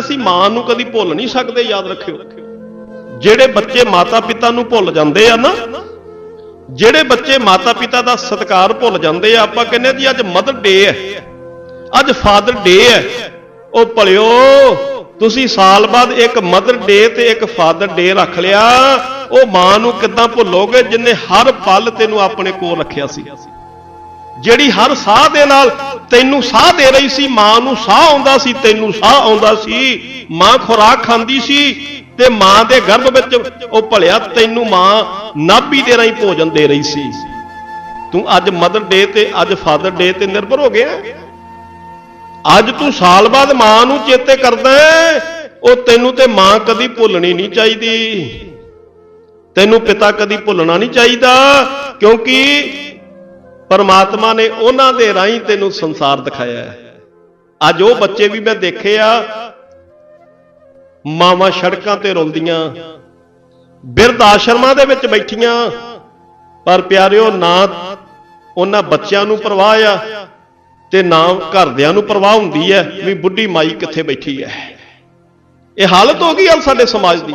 ਅਸੀਂ ਮਾਂ ਨੂੰ ਕਦੀ ਭੁੱਲ ਨਹੀਂ ਸਕਦੇ, ਯਾਦ ਰੱਖਿਓ। ਜਿਹੜੇ ਬੱਚੇ ਮਾਤਾ ਪਿਤਾ ਨੂੰ ਭੁੱਲ ਜਾਂਦੇ ਆ ਨਾ, ਜਿਹੜੇ ਬੱਚੇ ਮਾਤਾ ਪਿਤਾ ਦਾ ਸਤਿਕਾਰ ਭੁੱਲ ਜਾਂਦੇ ਆ, ਆਪਾਂ ਕਹਿੰਦੇ ਜੀ, ਅੱਜ ਮਦਰ ਡੇ ਹੈ। ਅੱਜ ਫਾਦਰ ਡੇ ਹੈ। ਉਹ ਭਲਿਓ, ਤੁਸੀਂ ਸਾਲ ਬਾਅਦ ਇੱਕ ਮਦਰ ਡੇ ਤੇ ਇੱਕ ਫਾਦਰ ਡੇ ਰੱਖ ਲਿਆ, ਉਹ ਮਾਂ ਨੂੰ ਕਿੱਦਾਂ ਭੁੱਲੋਗੇ, ਜਿੰਨੇ ਹਰ ਪਲ ਤੈਨੂੰ ਆਪਣੇ ਕੋਲ ਰੱਖਿਆ ਸੀ। ਜਿਹੜੀ ਹਰ ਸਾਹ ਦੇ ਨਾਲ ਤੈਨੂੰ ਸਾਹ ਦੇ ਰਹੀ ਸੀ, ਮਾਂ ਨੂੰ ਸਾਹ ਆਉਂਦਾ ਸੀ, ਤੈਨੂੰ ਸਾਹ ਆਉਂਦਾ ਸੀ। ਮਾਂ ਖੁਰਾਕ ਖਾਂਦੀ ਸੀ ਤੇ ਮਾਂ ਦੇ ਗਰਭ ਵਿੱਚ ਉਹ ਭਲਿਆ ਤੈਨੂੰ ਮਾਂ ਨਾਭੀ ਦੇ ਰਾਹੀਂ ਭੋਜਨ ਦੇ ਰਹੀ ਸੀ। ਤੂੰ ਅੱਜ ਮਦਰ ਡੇ ਤੇ, ਅੱਜ ਫਾਦਰ ਡੇ ਤੇ ਨਿਰਭਰ ਹੋ ਗਿਆ। ਅੱਜ ਤੂੰ ਸਾਲ ਬਾਅਦ ਮਾਂ ਨੂੰ ਚੇਤੇ ਕਰਦਾ ਉਹ ਤੈਨੂੰ ਤੇ ਮਾਂ ਕਦੀ ਭੁੱਲਣੀ ਨਹੀਂ ਚਾਹੀਦੀ। ਤੈਨੂੰ ਪਿਤਾ ਕਦੀ ਭੁੱਲਣਾ ਨਹੀਂ ਚਾਹੀਦਾ, ਕਿਉਂਕਿ ਪਰਮਾਤਮਾ ਨੇ ਉਹਨਾਂ ਦੇ ਰਾਹੀਂ ਤੈਨੂੰ ਸੰਸਾਰ ਦਿਖਾਇਆ ਹੈ। ਅੱਜ ਉਹ ਬੱਚੇ ਵੀ ਮੈਂ ਦੇਖੇ ਆ। ਮਾਵਾਂ ਸੜਕਾਂ ਤੇ ਰੁਲਦੀਆਂ ਬਿਰਧ ਆਸ਼ਰਮਾਂ ਦੇ ਵਿੱਚ ਬੈਠੀਆਂ। ਪਰ ਪਿਆਰਿਓ, ਨਾ ਉਹਨਾਂ ਬੱਚਿਆਂ ਨੂੰ ਪਰਵਾਹ ਆ ਤੇ ਨਾ ਘਰਦਿਆਂ ਨੂੰ ਪਰਵਾਹ ਹੁੰਦੀ ਹੈ ਵੀ ਬੁੱਢੀ ਮਾਈ ਕਿੱਥੇ ਬੈਠੀ ਹੈ। ਇਹ ਹਾਲਤ ਹੋ ਗਈ ਆ ਸਾਡੇ ਸਮਾਜ ਦੀ।